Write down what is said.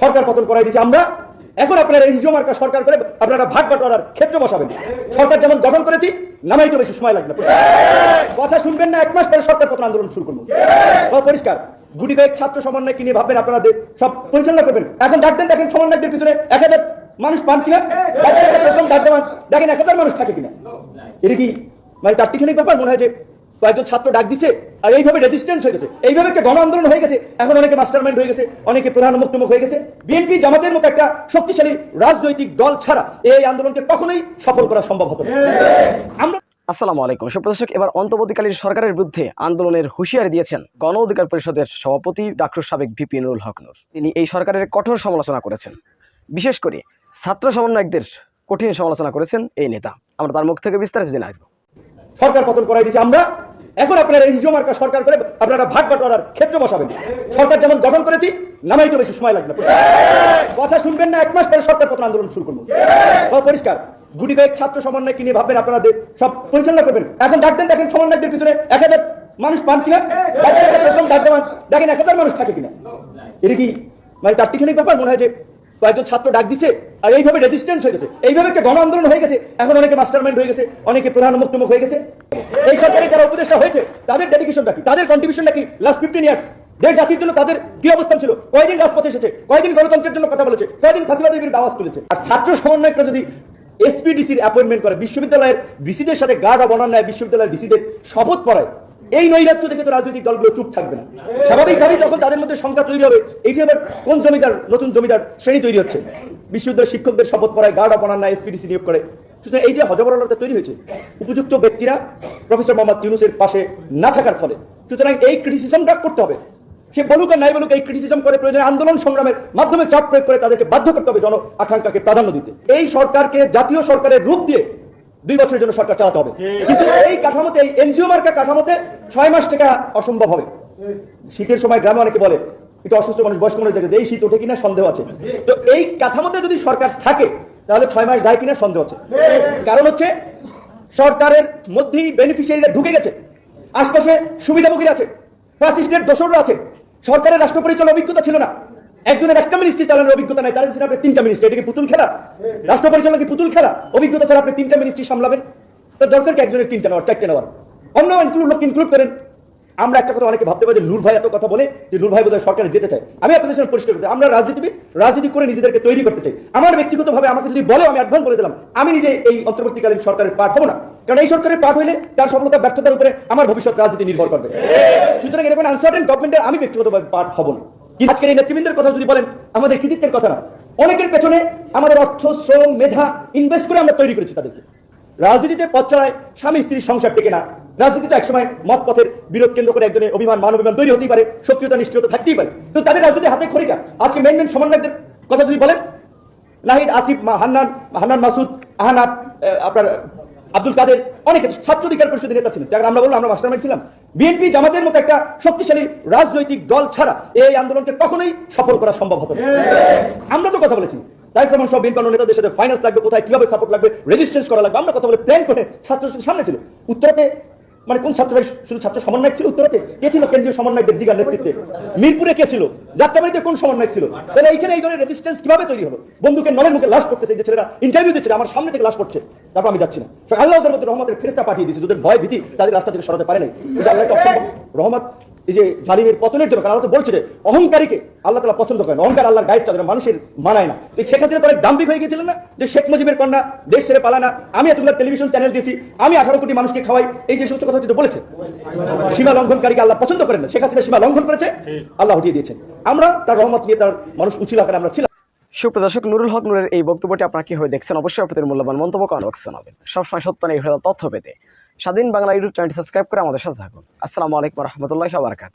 সরকার পতন করাই দিয়েছে। আমরা এখন আপনারা এনজিও মার্কা সরকার করে আপনারা ভাগ বাটোয়ারার ক্ষেত্র বসাবেন। সরকার যেমন গঠন করেছি নামাইতে বেশি সময় লাগবে কথা শুনবেন না, এক মাস পরে সরকার পতন আন্দোলন শুরু করব। পরিষ্কার। গুটি কয়েক ছাত্র সমন্বয় কিনে ভাববেন আপনারা সব পরিচালনা করবেন। এখন ডাকতেন দেখেন সমন্বয়কদের পিছনে এক হাজার মানুষ পান কিনা? দেখেন এক হাজার মানুষ থাকে কিনা? এটা কি মানে তাত্ত্বিক ব্যাপার? মনে হয় যে কয়েকজন ছাত্র ডাক দিছে আর এইভাবে রেজিস্ট্যান্স হয়ে গেছে। এইভাবে একটা গণ আন্দোলন হয়ে গেছে। এখন অনেকে মাস্টারমাইন্ড হয়ে গেছে অনেকে প্রধান মুক্তমুখ হয়ে গেছে। বিএনপি জামাতের মতো একটা শক্তিশালী রাজনৈতিক দল ছাড়া এই আন্দোলনকে কখনোই সফল করা সম্ভব হতো আমরা আসসালামু আলাইকুম। সুপ্রদর্শক এবার অন্তর্বর্তীকালীন সরকারের বিরুদ্ধে আন্দোলনের হুঁশিয়ারি দিয়েছেন গণ অধিকার পরিষদের সভাপতি ডাক্তার সাবেক ভিপি নুরুল হক নূর। তিনি এই সরকারের কঠোর সমালোচনা করেছেন। বিশেষ করে ছাত্র সমন্বয়কদের কঠিন সমালোচনা করেছেন এই নেতা। আমরা তার মুখ থেকে বিস্তারিত জেনে আসব। সরকার পতন করাই দিয়েছে আমরা। এখন আপনারা এনজিও মার্কা সরকার করে আপনারা ভাগ বাটোয়ারার ক্ষেত্র বসাবেন। সরকার যেমন গঠন করেছি নামাইতে বেশি সময় লাগবে। কথা শুনবেন না, এক মাস পরে সরকার পতন আন্দোলন শুরু করব। পরিষ্কার। গুটি কয়েক ছাত্র সমন্বয় কিনে ভাববেন আপনারা সব পরিচালনা করবেন। এখন ডাকতেন দেখেন সমন্বয়কদের পিছনে এক হাজার মানুষ পান কিনা? দেখেন এক হাজার মানুষ থাকে কিনা? এটা কি মানে তার তাত্ত্বিক ব্যাপার? মনে হয় যে কয়েকজন ছাত্র ডাক দিছে, আর এইভাবে রেজিস্ট্যান্স হয়ে গেছে। এইভাবে একটা গণ আন্দোলন হয়ে গেছে। এখন অনেকে মাস্টারমাইন্ড হয়ে গেছে, অনেকে প্রধান মুক্তমুখ হয়ে গেছে। এই সরকারের যারা উপদেষ্টা হয়েছে, তাদের ডেডিকেশনটা কি? তাদের কন্ট্রিবিউশনটা কি? লাস্ট ফিফটিন ইয়ার্স দেশ জাতির জন্য তাদের কি অবস্থান ছিল? কয়দিন রাজপথে এসেছে? কয়দিন গণতন্ত্রের জন্য কথা বলেছে? কয়দিন ফাঁসিবাদের বিরুদ্ধে আওয়াজ তুলেছে? আর ছাত্র সমন্বয়করা যদি এসপিডিসির অ্যাপয়েন্টমেন্ট করে, বিশ্ববিদ্যালয়ের ভিসিদের সাথে গার্ড বনান নেয়, বিশ্ববিদ্যালয়ের ভিসিদের শপথ পড়ায় এই নৈরাজ্য থেকে তো রাজনৈতিক দলগুলো চুপ থাকবে না। স্বাভাবিকভাবেই যখন তাদের মধ্যে সংখ্যা তৈরি হবে এইটি আবার কোন জমিদার, নতুন জমিদার শ্রেণি তৈরি হচ্ছে? বিশ্ববিদ্যালয়ের শিক্ষকদের শপথ পড়ায় গার্ড অপনান নেয় এসপিডিসি নিয়োগ করে। সুতরাং এই যে হজবরলতা তৈরি হয়েছে, উপযুক্ত ব্যক্তিরা প্রফেসর মোহাম্মদ ইউনুসের পাশে না থাকার ফলে। সুতরাং এই ক্রিটিসিজমটা করতে হবে। সে বলুক আর নাই বলুক, এই ক্রিটিসিজম করে প্রয়োজনে আন্দোলন সংগ্রামের মাধ্যমে চাপ প্রয়োগ করে তাদেরকে বাধ্য করতে হবে জন আকাঙ্ক্ষাকে প্রাধান্য দিতে। এই সরকারকে জাতীয় সরকারের রূপ দিয়ে দুই বছরের জন্য সরকার চালাতে হবে। কিন্তু এই কাঠামোতে এই এনজিও মার্কা কাঠামোতে ছয় মাস টাকা অসম্ভব হবে। শীতের সময় গ্রামে অনেকে বলে একটু অসুস্থ মানুষ বয়স্ক মানুষ দেখে এই শীত ওঠে কিনা সন্দেহ আছে। তো এই কাঠামোতে যদি সরকার থাকে তাহলে ছয় মাস যায় কিনা সন্দেহ আছে। কারণ হচ্ছে সরকারের মধ্যেই বেনিফিশিয়ারিরা ঢুকে গেছে। আশপাশে সুবিধাভোগীরা আছে ফ্যাসিস্টের দোসররা আছে। সরকারের রাষ্ট্র পরিচালনার অভিজ্ঞতা ছিল না। একজনের একটা মিনিস্ট্রি চালানোর অভিজ্ঞতা নাই, তার আপনি তিনটা মিনিস্ট্রি এটা কি পুতুল খেলা? রাষ্ট্র পরিচালনা কি পুতুল খেলা? অভিজ্ঞতা ছাড়া আপনি তিনটা মিনিস্ট্রি সামলাবেন? তো দরকার কি একজনের তিনটা নেওয়ার, চারটে নেওয়ার? অন্য ইনক্লুড লোক ইনক্লুড করেন। আমরা একটা কথা অনেকে ভাবতে পারি যে নূর ভাই এত কথা বলে যে নূর ভাই বোধহয় সরকারে যেতে চায়। আমি আপনাদের সামনে পরিষ্কার করতে আমরা রাজনীতিবিদ, রাজনীতি করে নিজেদেরকে তৈরি করতে চাই। আমার ব্যক্তিগতভাবে আমাকে যদি বলে আমি অ্যাডভান্স বলে দিলাম, আমি নিজে এই অন্তর্বর্তীকালীন সরকারের পাঠ হব না। কারণ এই সরকারের পাঠ হইলে তার সফলতা, ব্যর্থতার উপরে আমার ভবিষ্যৎ রাজনীতি নির্ভর করবে। সুতরাং এরকম আনসার্টেন গভর্নমেন্টের আমি ব্যক্তিগতভাবে পাঠ হব না। আজকের এই নেতৃবৃন্দের কথা যদি বলেন আমাদের কৃতিত্বের কথা না। অনেকের পেছনে আমাদের অর্থ শ্রম মেধা ইনভেস্ট করে আমরা তৈরি করেছি তাদেরকে। রাজনীতিতে পথ চলায় স্বামী স্ত্রীর সংসার টেকে না। রাজনীতিতে একসময় মত পথের বিরোধ কেন্দ্র করে একজনের অভিমান মান অভিমান তৈরি হতেই পারে সক্রিয়তা নিষ্ক্রিয়তা থাকতেই পারে। তো তাদের রাজনীতি হাতে খড়িকা আজকে মেন মেন সমন্বয়কদের কথা যদি বলেন নাহিদ আসিফ হান্নান হান্নান মাসুদ আহানাব আহ, আপনার আব্দুল কাদের অনেকে ছাত্র অধিকার পরিষদের নেতা ছিলেন। আমরা বললাম, আমরা মাস্টারমাইন্ড ছিলাম। বিএনপি জামাতের মতো একটা শক্তিশালী রাজনৈতিক দল ছাড়া এই আন্দোলনকে কখনোই সফল করা সম্ভব হতো আমরা তো কথা বলেছি। তাই প্রমাণ সব বিএনপি নেতাদের সাথে ফাইন্যান্স লাগবে, কোথায় কীভাবে সাপোর্ট লাগবে রেজিস্ট্রেন্স করা লাগবে, আমরা কথা বলে প্ল্যান করে ছাত্র সামনে ছিল। উত্তরাতে মানে কোন ছাত্র শুধু ছাত্র সমন্বয়ক ছিল উত্তরাতে? কে ছিল কেন্দ্রীয় সমন্বয়কের জিগার নেতৃত্বে? মিরপুরে কে ছিল? যাত্রাবাড়িতে কোন সমন্বয়ক ছিল? তাহলে এইখানে এই ধরনের রেজিস্ট্যান্স কীভাবে তৈরি হলো? বন্ধুকে নলের মুখে লাশ করতেছে যে ছেলেরা ইন্টারভিউ দিচ্ছে, আমার সামনে থেকে লাশ করছে তারপর আমি যাচ্ছি না। আল্লাহ রহমতের ফেরেস্তা পাঠিয়ে দিয়েছে যাদের ভয় ভীতি তাদের রাস্তা থেকে সরাতে পারে নাই। রহমত এই যে জালিমের পতনের জন্য কারণ আল্লাহ তো বলছে যে অহংকারীকে আল্লাহ তালা পছন্দ করেন অহংকার আল্লাহর গাইড চলে না, মানুষের মানায় না। এই শেখ হাসিনা তো অনেক দাম্ভিক হয়ে গেছিলেন না? যে শেখ মুজিবের কন্যা দেশ ছেড়ে পালানা আমি এতগুলো টেলিভিশন চ্যানেল দিয়েছি আমি আঠারো কোটি মানুষকে খাওয়াই। এই যে সমস্ত কথা যেটা বলেছে সীমা লঙ্ঘনকারীকে আল্লাহ পছন্দ করেন না। শেখ হাসিনা সীমা লঙ্ঘন করেছে আল্লাহ হটিয়ে দিয়েছেন। আমরা তার রহমত নিয়ে তার মানুষ উচিল আকারে আমরা ছিলাম। সুপ্রদর্শক নুরুল হক নূরের এই বক্তব্যটি আপনারা কি হয়ে দেখছেন? অবশ্যই আপনাদের মূল্যবান মন্তব্য কমেন্ট বক্সে জানাবেন। সবসময় সত্য নেই তথ্য পেতে স্বাধীন বাংলা ইউটিউব চ্যানেলটি সাবস্ক্রাইব করে আমাদের সাথে থাকুন। আসসালামু আলাইকুম রহমতুল্লাহ বারকাত